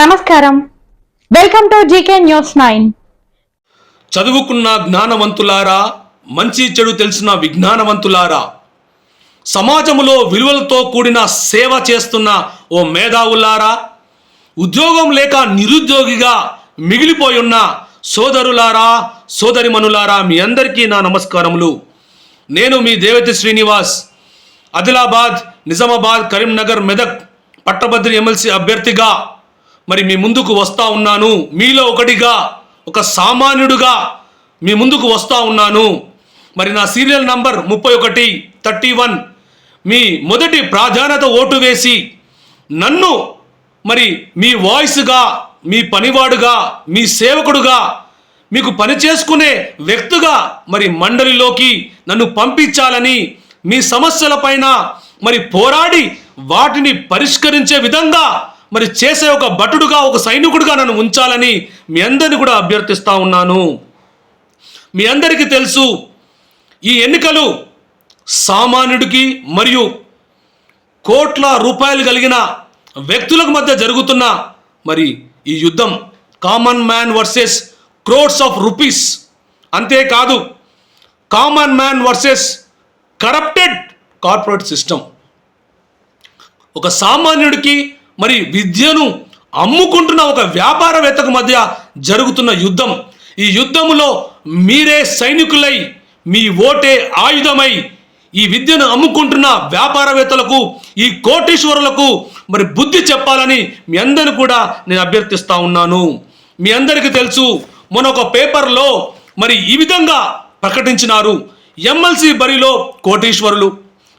నమస్కారం. Welcome to GK news nine. చదువుకున్న జ్ఞానవంతులారా మంచి చెడు తెలిసిన విజ్ఞానవంతులారా సమాజంలో విలువలతో కూడిన సేవ చేస్తున్న ఓ మేధావులారా ఉద్యోగం లేక నిరుద్యోగిగా మిగిలిపోయున్న సోదరులారా సోదరిమనులారా మీ అందరికీ నా నమస్కారములు. నేను మీ దేవతి శ్రీనివాస్ ఆదిలాబాద్ నిజామాబాద్ కరీంనగర్ మెదక్ పట్టభద్రి ఎమ్మెల్సీ అభ్యర్థిగా మరి మీ ముందుకు వస్తా ఉన్నాను. మీలో ఒకటిగా ఒక సామాన్యుడుగా మీ ముందుకు వస్తా ఉన్నాను. మరి నా సీరియల్ నంబర్ ముప్పై ఒకటి థర్టీ వన్ మీ మొదటి ప్రాధాన్యత ఓటు వేసి నన్ను మరి మీ వాయిస్గా మీ పనివాడుగా మీ సేవకుడుగా మీకు పని చేసుకునే వ్యక్తిగా మరి మండలిలోకి నన్ను పంపించాలని మీ సమస్యలపైన మరి పోరాడి వాటిని పరిష్కరించే విధంగా మరి చేసే ఒక భటుడుగా ఒక సైనికుడిగా నన్ను ఉంచాలని మీ అందరిని కూడా అభ్యర్థిస్తా ఉన్నాను. మీ అందరికీ తెలుసు ఈ ఎన్నికలు సామాన్యుడికి మరియు కోట్ల రూపాయలు కలిగిన వ్యక్తులకు మధ్య జరుగుతున్న మరి ఈ యుద్ధం common man versus crores of rupees అంతేకాదు common man versus corrupted corporate system ఒక సామాన్యుడికి మరి విద్యను అమ్ముకుంటున్న ఒక వ్యాపారవేత్తకు మధ్య జరుగుతున్న యుద్ధం. ఈ యుద్ధములో మీరే సైనికులై మీ ఓటే ఆయుధమై ఈ విద్యను అమ్ముకుంటున్న వ్యాపారవేత్తలకు ఈ కోటీశ్వరులకు మరి బుద్ధి చెప్పాలని మీ అందరిని కూడా నేను అభ్యర్థిస్తా ఉన్నాను. మీ అందరికీ తెలుసు మొన్న ఒక పేపర్లో మరి ఈ విధంగా ప్రకటించినారు. ఎమ్మెల్సీ బరిలో కోటీశ్వరులు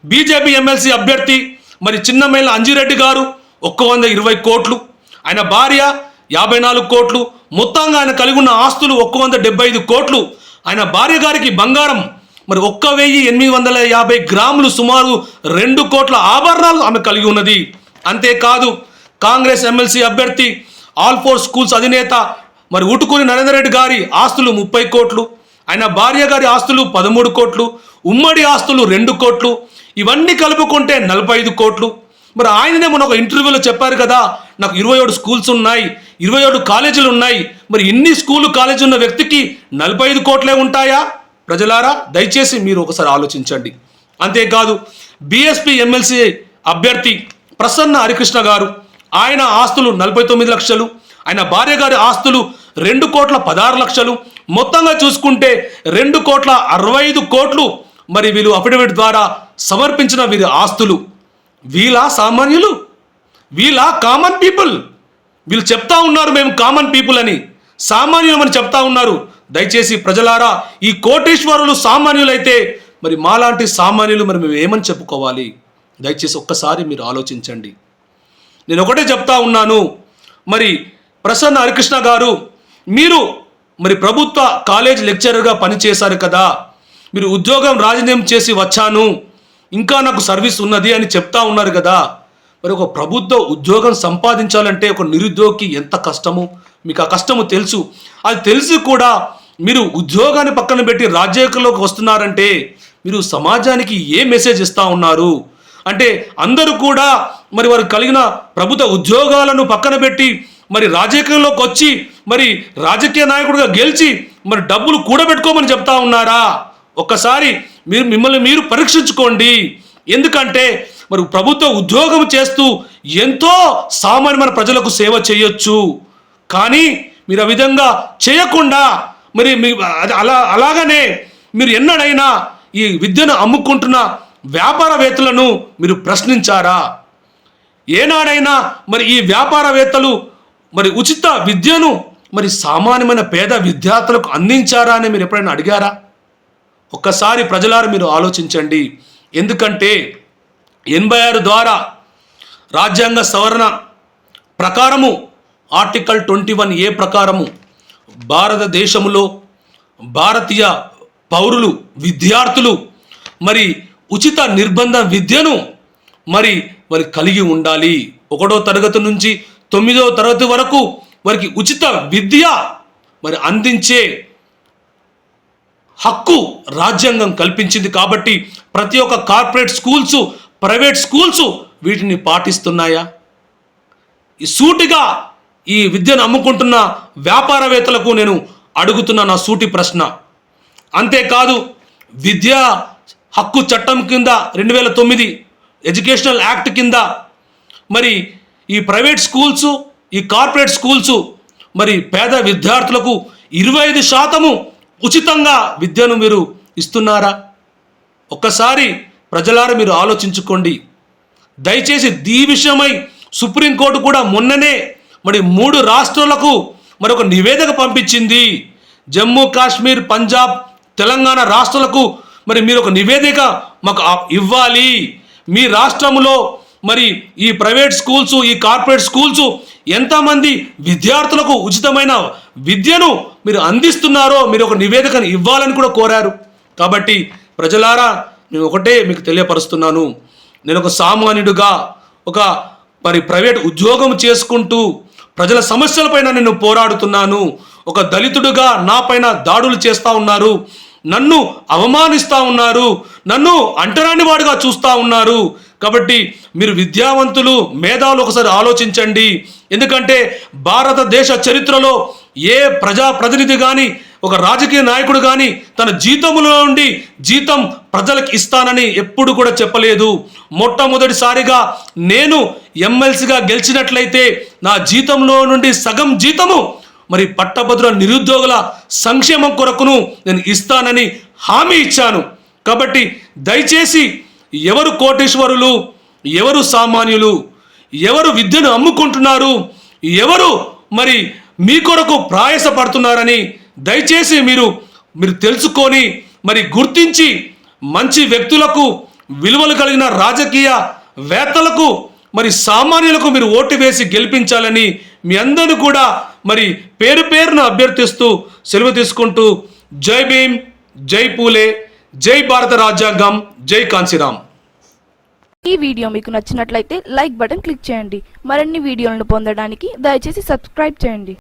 బీజేపీ ఎమ్మెల్సీ అభ్యర్థి మరి చిన్నమేళ్ళ అంజిరెడ్డి గారు ఒక్క వంద ఇరవై కోట్లు. ఆయన భార్య యాభై నాలుగు కోట్లు. మొత్తంగా ఆయన కలిగి ఉన్న ఆస్తులు ఒక్క వంద డెబ్బై ఐదు కోట్లు. ఆయన భార్య గారికి బంగారం. మరి ఒక్క వెయ్యి ఎనిమిది వందల యాభై గ్రాములు సుమారు రెండు కోట్ల ఆభరణాలు ఆమె కలిగి ఉన్నది. అంతేకాదు కాంగ్రెస్ ఎమ్మెల్సీ అభ్యర్థి ఆల్ ఫోర్ స్కూల్స్ అధినేత మరి ఉటుకూరి నరేందర్ రెడ్డి గారి ఆస్తులు ముప్పై కోట్లు. ఆయన భార్య గారి ఆస్తులు పదమూడు కోట్లు. ఉమ్మడి ఆస్తులు రెండు కోట్లు. ఇవన్నీ కలుపుకుంటే నలభై ఐదు కోట్లు. మరి ఆయననే మన ఒక ఇంటర్వ్యూలో చెప్పారు కదా నాకు ఇరవై ఏడు స్కూల్స్ ఉన్నాయి ఇరవై ఏడు కాలేజీలు ఉన్నాయి. మరి ఇన్ని స్కూలు కాలేజీ ఉన్న వ్యక్తికి నలభై ఐదు కోట్లే ఉంటాయా? ప్రజలారా దయచేసి మీరు ఒకసారి ఆలోచించండి. అంతేకాదు బీఎస్పీ ఎమ్మెల్సీ అభ్యర్థి ప్రసన్న హరికృష్ణ గారు ఆయన ఆస్తులు నలభై తొమ్మిది లక్షలు ఆయన భార్య గారి ఆస్తులు రెండు కోట్ల పదహారు లక్షలు. మొత్తంగా చూసుకుంటే రెండు కోట్ల అరవై ఐదు కోట్లు మరి వీళ్ళు అఫిడవిట్ ద్వారా సమర్పించిన వీరి ఆస్తులు. వీళ్ళ సామాన్యులు వీళ్ళ కామన్ పీపుల్ వీళ్ళు చెప్తా ఉన్నారు మేము కామన్ పీపుల్ అని. సామాన్యులమని చెప్తా ఉన్నారు? దయచేసి ప్రజలారా ఈ కోటీశ్వరులు సామాన్యులైతే మరి మాలాంటి సామాన్యులు మరి మేము ఏమని చెప్పుకోవాలి? దయచేసి ఒక్కసారి మీరు ఆలోచించండి. నేను ఒకటే చెప్తా ఉన్నాను. మరి ప్రసన్న హరికృష్ణ గారు మీరు మరి ప్రభుత్వ కాలేజ్ లెక్చరర్గా పనిచేశారు కదా. మీరు ఉద్యోగం రాజీనామా చేసి వచ్చాను. ఇంకా నాకు సర్వీస్ ఉన్నది అని చెప్తా ఉన్నారు కదా. మరి ఒక ప్రభుత్వ ఉద్యోగం సంపాదించాలంటే ఒక నిరుద్యోగికి ఎంత కష్టము? మీకు ఆ కష్టము తెలుసు. అది తెలిసి కూడా మీరు ఉద్యోగాన్ని పక్కన పెట్టి రాజ్యాంగంలోకి వస్తున్నారంటే మీరు సమాజానికి ఏ మెసేజ్ ఇస్తా ఉన్నారు? అంటే అందరూ కూడా మరి వారు కలిగిన ప్రభుత్వ ఉద్యోగాలను పక్కన పెట్టి మరి రాజకీయంలోకి వచ్చి మరి రాజకీయ నాయకుడిగా గెలిచి మరి డబ్బులు కూడబెట్టుకోమని చెప్తా ఉన్నారా? ఒక్కసారి మీరు మిమ్మల్ని మీరు పరీక్షించుకోండి. ఎందుకంటే మరి ప్రభుత్వ ఉద్యోగం చేస్తూ ఎంతో సామాన్యమైన ప్రజలకు సేవ చేయొచ్చు. కానీ మీరు ఆ విధంగా చేయకుండా మరి మీ అది అలా అలాగనే మీరు ఎన్నడైనా ఈ విద్యను అమ్ముకుంటున్న వ్యాపారవేత్తలను మీరు ప్రశ్నించారా? ఏనాడైనా మరి ఈ వ్యాపారవేత్తలు మరి ఉచిత విద్యను మరి సామాన్యమైన పేద విద్యార్థులకు అందించారా అని మీరు ఎప్పుడైనా అడిగారా? ఒక్కసారి ప్రజలారు మీరు ఆలోచించండి. ఎందుకంటే ఎనభై ఆరు ద్వారా రాజ్యాంగ సవరణ ప్రకారము ఆర్టికల్ ట్వంటీ వన్ ఏ ప్రకారము భారతదేశంలో భారతీయ పౌరులు విద్యార్థులు మరి ఉచిత నిర్బంధ విద్యను మరి వారి కలిగి ఉండాలి. ఒకటో తరగతి నుంచి తొమ్మిదో తరగతి వరకు వారికి ఉచిత విద్య మరి అందించే హక్కు రాజ్యాంగం కల్పించింది కాబట్టి ప్రతి ఒక్క కార్పొరేట్ స్కూల్స్ ప్రైవేట్ స్కూల్స్ వీటిని పాటిస్తున్నాయా? ఈ సూటిగా ఈ విద్యను అమ్ముకుంటున్న వ్యాపారవేత్తలకు నేను అడుగుతున్న నా సూటి ప్రశ్న. అంతేకాదు విద్యా హక్కు చట్టం కింద రెండు వేల తొమ్మిది ఎడ్యుకేషనల్ యాక్ట్ కింద మరి ఈ ప్రైవేట్ స్కూల్స్ ఈ కార్పొరేట్ స్కూల్స్ మరి పేద విద్యార్థులకు ఇరవై ఐదు శాతము ఉచితంగా విద్యను మీరు ఇస్తున్నారా? ఒక్కసారి ప్రజలారు మీరు ఆలోచించుకోండి. దయచేసి ఈ విషయమై సుప్రీంకోర్టు కూడా మొన్ననే మరి మూడు రాష్ట్రాలకు మరి ఒక నివేదిక పంపించింది. జమ్మూ కాశ్మీర్ పంజాబ్ తెలంగాణ రాష్ట్రాలకు మరి మీరు ఒక నివేదిక మాకు ఇవ్వాలి. మీ రాష్ట్రంలో మరి ఈ ప్రైవేట్ స్కూల్స్ ఈ కార్పొరేట్ స్కూల్స్ ఎంతమంది విద్యార్థులకు ఉచితమైన విద్యను మీరు అందిస్తున్నారో మీరు ఒక నివేదికను ఇవ్వాలని కూడా కోరారు. కాబట్టి ప్రజలారా నేను ఒకటే మీకు తెలియపరుస్తున్నాను. నేను ఒక సామాన్యుడుగా ఒక మరి ప్రైవేట్ ఉద్యోగం చేసుకుంటూ ప్రజల సమస్యలపైన నేను పోరాడుతున్నాను. ఒక దళితుడుగా నాపైన దాడులు చేస్తూ ఉన్నారు. నన్ను అవమానిస్తూ ఉన్నారు. నన్ను అంటరాని వాడుగా చూస్తూ ఉన్నారు. కాబట్టి మీరు విద్యావంతులు మేధావులు ఒకసారి ఆలోచించండి. ఎందుకంటే భారతదేశ చరిత్రలో ఏ ప్రజా ప్రతినిధి కానీ ఒక రాజకీయ నాయకుడు కానీ తన జీతములో నుండి జీతం ప్రజలకు ఇస్తానని ఎప్పుడు కూడా చెప్పలేదు. మొట్టమొదటిసారిగా నేను ఎమ్మెల్సీగా గెలిచినట్లయితే నా జీతంలో నుండి సగం జీతము మరి పట్టభద్రుల నిరుద్యోగుల సంక్షేమం కొరకును నేను ఇస్తానని హామీ ఇచ్చాను. కాబట్టి దయచేసి ఎవరు కోటేశ్వరులు ఎవరు సామాన్యులు ఎవరు విద్యను అమ్ముకుంటున్నారు ఎవరు మరి మీ కొరకు ప్రయాసపడుతున్నారని దయచేసి మీరు మీరు తెలుసుకొని మరి గుర్తించి మంచి వ్యక్తులకు విలువలు కలిగిన రాజకీయ వేత్తలకు మరి సామాన్యులకు మీరు ఓటు వేసి గెలిపించాలని మీ అందరిని కూడా మరి పేరు పేరును అభ్యర్థిస్తూ సెలవు తీసుకుంటూ జై భీమ్ జై పూలే జై భారత రాజ్యాంగం జై కాంశీరామ్ ఈ వీడియో మీకు నచ్చినట్లయితే లైక్ బటన్ క్లిక్ చేయండి. మరిన్ని వీడియోలను పొందడానికి దయచేసి సబ్స్క్రైబ్ చేయండి.